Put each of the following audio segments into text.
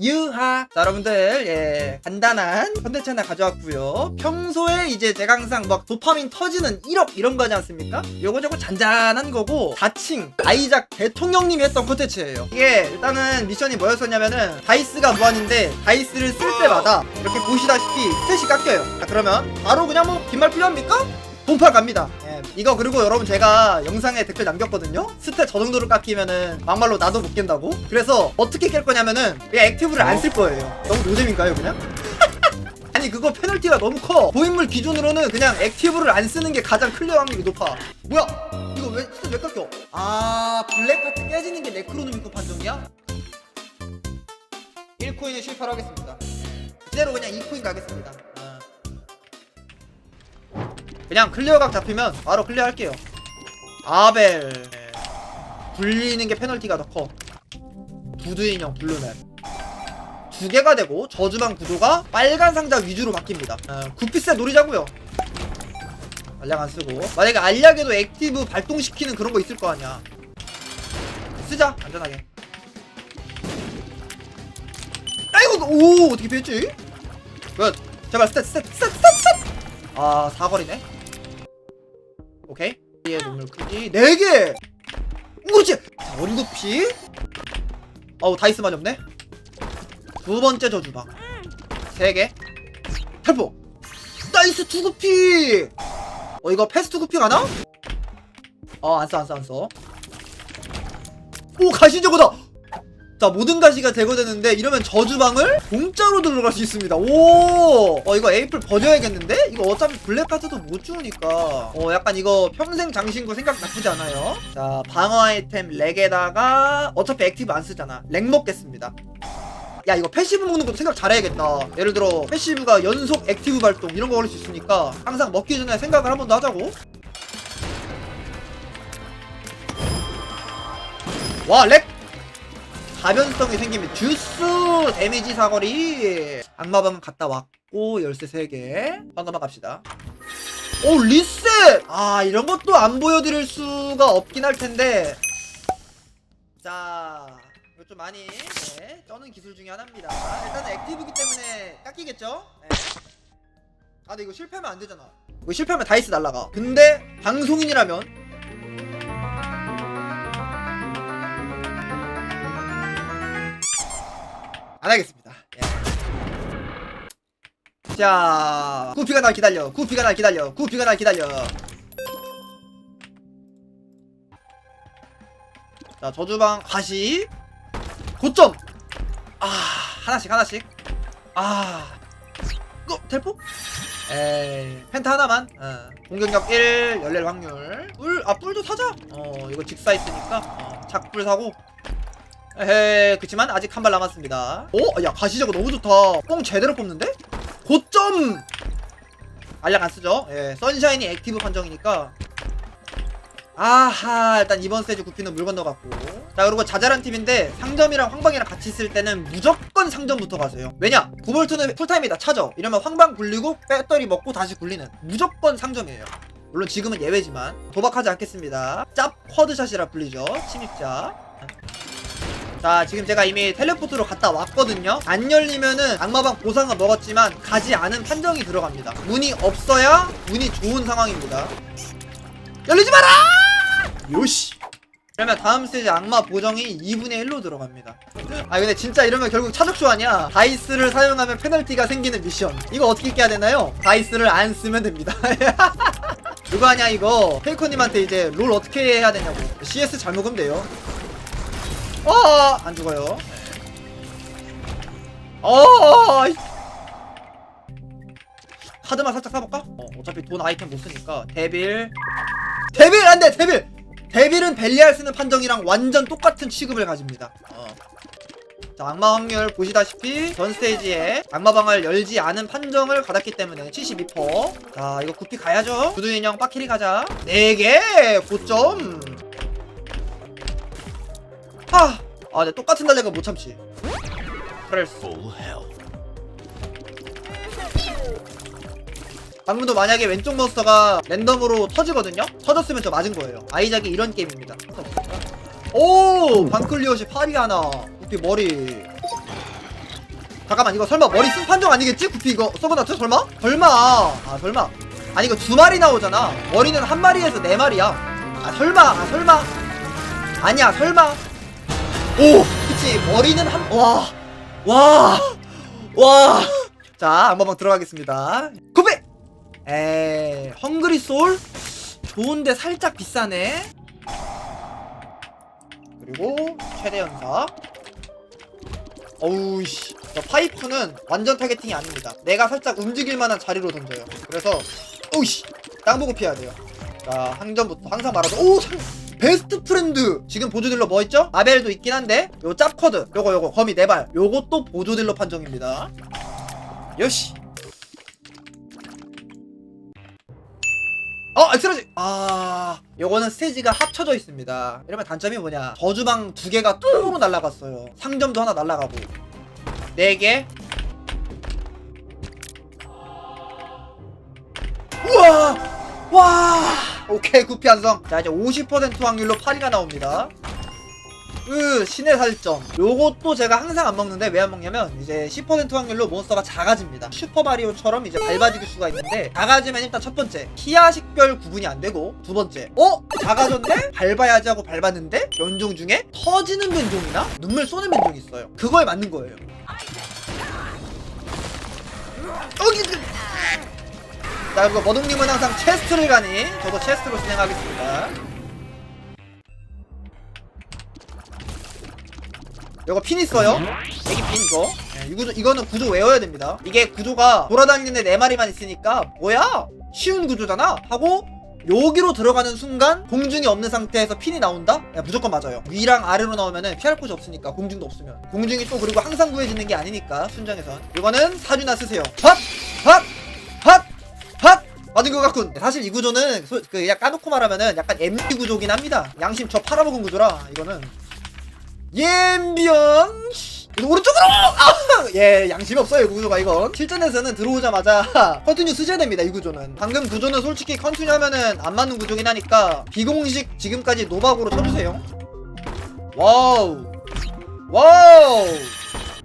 유하 자 여러분들 예 간단한 컨텐츠 하나 가져왔고요 평소에 이제 제가 항상 막 도파민 터지는 1억 이런 거 하지 않습니까? 요거 저거 잔잔한 거고 4층 아이작 대통령님이 했던 컨텐츠예요 이게 일단은 미션이 뭐였었냐면은 다이스가 무한인데 다이스를 쓸 때마다 이렇게 보시다시피 스탯이 깎여요 자 그러면 바로 그냥 뭐 긴 말 필요합니까? 본파 갑니다. 예, 이거 그리고 여러분 제가 영상에 댓글 남겼거든요. 스탯 저 정도로 깎이면은 막말로 나도 못 깬다고. 그래서 어떻게 깰 거냐면은 그냥 액티브를 안 쓸 거예요. 너무 노잼인가요 그냥? 아니 그거 페널티가 너무 커. 고인물 기준으로는 그냥 액티브를 안 쓰는 게 가장 클리어 확률이 높아. 뭐야? 이거 왜 스탯 왜 깎여? 아 블랙카트 깨지는 게 네크로노미코 판정이야? 1코인에 실패를 하겠습니다. 그대로 그냥 2코인 가겠습니다. 아. 그냥 클리어각 잡히면 바로 클리어 할게요. 아벨. 불리는 게 페널티가 더 커. 두두 인형 블루맵. 두 개가 되고 저주방 구도가 빨간 상자 위주로 바뀝니다. 어, 구피셋 노리자고요. 알약 안 쓰고 만약에 알약에도 액티브 발동시키는 그런 거 있을 거 아니야. 쓰자 안전하게. 아이고 오 어떻게 피했지? 굿 제발 스탯 스탯 스탯 스탯 아 사거리네. 오케이. 얘 눈물 크기. 4개! 그렇지! 자 원구피. 어우 다이스 많이 없네. 두 번째 저주방. 3개. 탈포. 나이스 투구피! 어 이거 패스트 구피 가나? 어 안써 안써 안써. 오 가시저거다 자 모든 가시가 제거되는데 이러면 저주방을 공짜로 들어갈 수 있습니다. 오! 어 이거 에이플 버려야겠는데? 이거 어차피 블랙카트도 못 주우니까. 어 약간 이거 평생 장신구 생각 나쁘지 않아요. 자 방어 아이템 렉에다가 어차피 액티브 안 쓰잖아. 렉 먹겠습니다. 야 이거 패시브 먹는 것도 생각 잘해야겠다. 예를 들어 패시브가 연속 액티브 발동 이런 거 걸릴 수 있으니까 항상 먹기 전에 생각을 한 번 더 하자고. 와 렉! 가변성이 생기면 주스 데미지 사거리. 악마방 갔다 왔고 열쇠 3개. 방금만 갑시다. 오 리셋! 아 이런 것도 안 보여드릴 수가 없긴 할 텐데. 자 이거 좀 많이 네, 쩌는 기술 중에 하나입니다. 일단은 액티브기 때문에 깎이겠죠? 네. 아 근데 이거 실패하면 안 되잖아. 이거 실패하면 다이스 날라가. 근데 방송인이라면 안 하겠습니다. 예. 자, 구피가 날 기다려. 구피가 날 기다려. 구피가 날 기다려. 자, 저주방 가시. 고점. 아, 하나씩 하나씩. 아. 이거 텔포? 에이, 펜타 하나만. 어. 공격력 1, 열릴 확률. 뿔, 아, 뿔도 사자. 어, 이거 직사 있으니까. 어, 작뿔 사고. 에헤 그치만 아직 한 발 남았습니다. 오? 야 가시저거 너무 좋다. 뽕 제대로 뽑는데? 고점! 알약 안 쓰죠? 예 선샤인이 액티브 판정이니까. 아하 일단 이번 스테이지 구피는 물 건너갔고. 자 그리고 자잘한 팀인데 상점이랑 황방이랑 같이 있을 때는 무조건 상점부터 가세요. 왜냐? 9볼트는 풀타임이다. 차죠? 이러면 황방 굴리고 배터리 먹고 다시 굴리는 무조건 상점이에요. 물론 지금은 예외지만 도박하지 않겠습니다. 짭 쿼드샷이라 불리죠. 침입자 자 지금 제가 이미 텔레포트로 갔다 왔거든요. 안 열리면은 악마방 보상은 먹었지만 가지 않은 판정이 들어갑니다. 문이 없어야 운이 좋은 상황입니다. 열리지 마라! 요시! 그러면 다음 스테이지 악마 보정이 2분의 1로 들어갑니다. 아 근데 진짜 이러면 결국 차적쇼 아니야? 다이스를 사용하면 페널티가 생기는 미션. 이거 어떻게 깨야 되나요? 다이스를 안 쓰면 됩니다. 누가 하냐 이거? 페이커님한테 이제 롤 어떻게 해야 되냐고. CS 잘 먹으면 돼요 어, 안 죽어요. 어, 이- 카드만 살짝 사볼까? 어, 어차피 돈 아이템 못 쓰니까 데빌, 데빌 안돼 데빌. 데빌은 벨리알 쓰는 판정이랑 완전 똑같은 취급을 가집니다. 어. 자, 악마 확률 보시다시피 전 스테이지에 악마방을 열지 않은 판정을 받았기 때문에 72%. 자, 이거 구피 가야죠. 구두 인형 빠키리 가자. 4개 고점. 아! 아, 내 똑같은 달래가 못 참지. 프레스. 방금도 만약에 왼쪽 몬스터가 랜덤으로 터지거든요? 터졌으면 저 맞은 거예요. 아이작이 이런 게임입니다. 오! 방클리오시 파리 하나. 구피 머리. 잠깐만, 이거 설마 머리 쓴 판정 아니겠지? 구피 이거 서브나트 설마? 설마. 아, 설마. 아니, 이거 두 마리 나오잖아. 머리는 한 마리에서 네 마리야. 아, 설마. 아, 설마. 아니야, 설마. 오! 그치, 머리는 한, 와, 와, 와. 자, 한번 들어가겠습니다. 구배! 에이, 헝그리 솔? 좋은데 살짝 비싸네. 그리고, 최대 연사. 어우씨. 파이프는 완전 타겟팅이 아닙니다. 내가 살짝 움직일 만한 자리로 던져요. 그래서, 오우씨. 땅 보고 피해야 돼요. 자, 항전부터. 항상 말하죠. 오! 상... 베스트 프렌드 지금 보조딜러 뭐 있죠? 아벨도 있긴 한데 요 짭코드 요거 요거 거미 네발 요것도 보조딜러 판정입니다 요시 어! 엑스라지! 아... 요거는 스테이지가 합쳐져 있습니다 이러면 단점이 뭐냐 저주방 두 개가 뚝으로 날라갔어요 상점도 하나 날라가고 네개 우와! 와! 오케이 구피 한성. 자 이제 50% 확률로 파리가 나옵니다. 으 신의 살점. 요것도 제가 항상 안 먹는데 왜 안 먹냐면 이제 10% 확률로 몬스터가 작아집니다. 슈퍼마리오처럼 이제 밟아질 수가 있는데 작아지면 일단 첫 번째 키아 식별 구분이 안 되고 두 번째 어? 작아졌네? 밟아야지 하고 밟았는데 변종 중에 터지는 변종이나 눈물 쏘는 변종이 있어요. 그걸 맞는 거예요. 어기 자 그리고 머둥님은 항상 체스트를 가니 저도 체스트로 진행하겠습니다. 이거 핀 있어요? 여기 핀 이거? 네, 이거 이거는 구조 외워야 됩니다. 이게 구조가 돌아다니는데 4마리만 있으니까 뭐야? 쉬운 구조잖아? 하고 여기로 들어가는 순간 공중이 없는 상태에서 핀이 나온다? 야, 무조건 맞아요. 위랑 아래로 나오면 피할 곳이 없으니까 공중도 없으면. 공중이 또 그리고 항상 구해지는 게 아니니까 순정에선. 이거는 사주나 쓰세요. 핫! 핫! 핫! 맞은 것 같군. 사실 이 구조는 소, 그 그냥 까놓고 말하면은 약간 MB 구조긴 합니다. 양심 저 팔아먹은 구조라 이거는 옌비언 오른쪽으로! 아! 예, 양심이 없어요, 이 구조가 이건. 실전에서는 들어오자마자 컨티뉴 쓰셔야 됩니다, 이 구조는. 방금 구조는 솔직히 컨티뉴 하면은 안 맞는 구조긴 하니까 비공식 지금까지 노박으로 쳐주세요. 와우. 와우!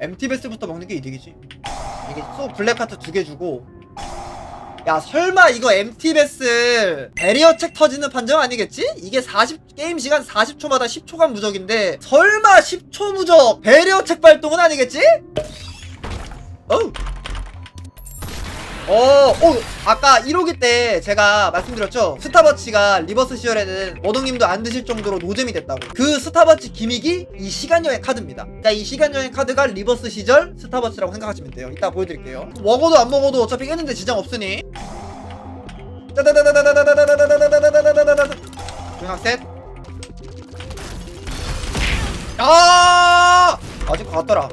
MT 베스트부터 먹는 게 이득이지. 이게 소 블랙 카트 두 개 주고 야 설마 이거 MT베스 배리어 책 터지는 판정 아니겠지? 이게 40 게임 시간 40초마다 10초간 무적인데 설마 10초 무적 배리어 책 발동은 아니겠지? 어우 어, 오, 아까 1호기 때 제가 말씀드렸죠? 스타버치가 리버스 시절에는 어동님도 안 드실 정도로 노잼이 됐다고. 그 스타버치 기믹이 이 시간여행 카드입니다. 그니까 이 시간여행 카드가 리버스 시절 스타버치라고 생각하시면 돼요. 이따 보여드릴게요. 먹어도 안 먹어도 어차피 깼는데 지장 없으니. 중학셋. 아! 아직 갔더라.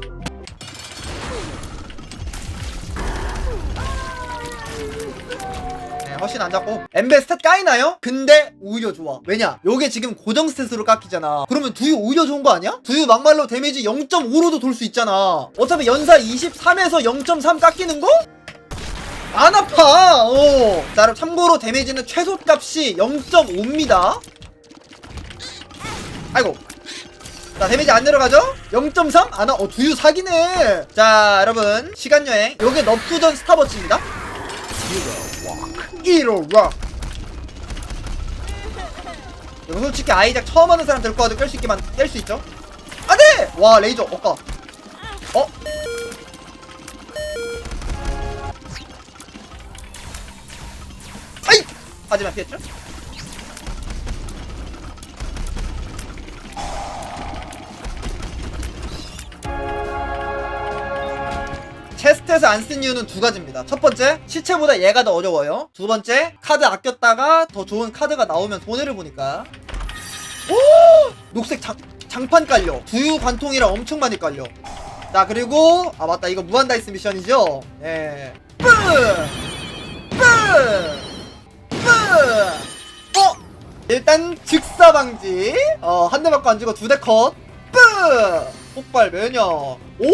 훨씬 안 잡고 엠베 스탯 까이나요? 근데 오히려 좋아 왜냐 요게 지금 고정 스탯으로 깎이잖아 그러면 두유 오히려 좋은 거 아니야? 두유 막말로 데미지 0.5로도 돌 수 있잖아 어차피 연사 23에서 0.3 깎이는 거? 안 아파 어. 자 그럼 참고로 데미지는 최소값이 0.5입니다 아이고 자 데미지 안 내려가죠? 0.3? 안 와. 어 두유 사기네 자 여러분 시간여행 요게 넙두전 스타버치입니다 이로 락 이거 솔직히 아이작 처음 하는 사람 될 거라도 깰 수 있게만 깰 수 있죠? 안 돼! 와 레이저 어까 어? 아이! 하지만 피했죠? 체스트에서 안 쓴 이유는 두 가지입니다. 첫 번째, 시체보다 얘가 더 어려워요. 두 번째, 카드 아꼈다가 더 좋은 카드가 나오면 손해를 보니까. 오! 녹색 장, 장판 깔려. 두유 관통이랑 엄청 많이 깔려. 자, 그리고, 아, 맞다. 이거 무한 다이스 미션이죠? 예. 뿌! 뿌! 뿌! 어! 일단, 즉사 방지. 어, 한 대 맞고 안 죽어 두 대 컷. 뿌! 폭발 면역. 오!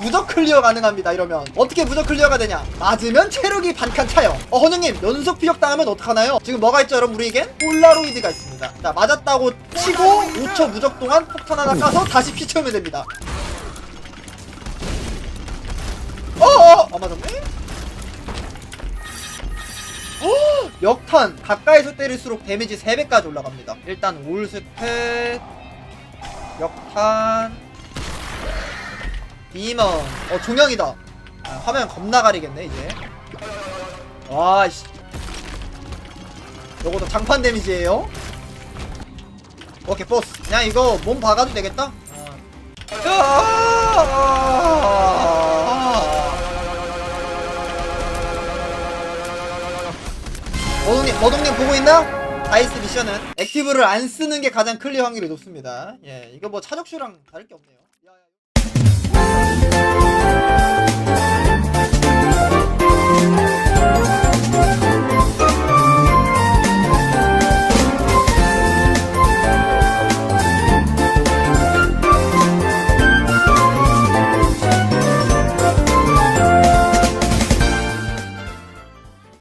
무적 클리어 가능합니다 이러면. 어떻게 무적 클리어가 되냐? 맞으면 체력이 반칸 차요. 어 헌영님 연속 피격 당하면 어떡하나요? 지금 뭐가 있죠 여러분? 우리에겐 폴라로이드가 있습니다. 자 맞았다고 치고 5초 무적 동안 폭탄 하나 까서 다시 피 채우면 됩니다. 안 맞았네? 어, 역탄! 가까이서 때릴수록 데미지 3배까지 올라갑니다. 일단 올스탯 역탄 비먼 어 종영이다. 아, 화면 겁나 가리겠네 이제. 와씨. 요것도 장판 데미지예요? 오케이 보스. 그냥 이거 몸 박아도 되겠다? 머동님, 머동님 보고 있나? 다이스 미션은? 액티브를 안 쓰는 게 가장 클리어 확률이 높습니다. 예, 이거 뭐 차적슈랑 다를 게 없네요.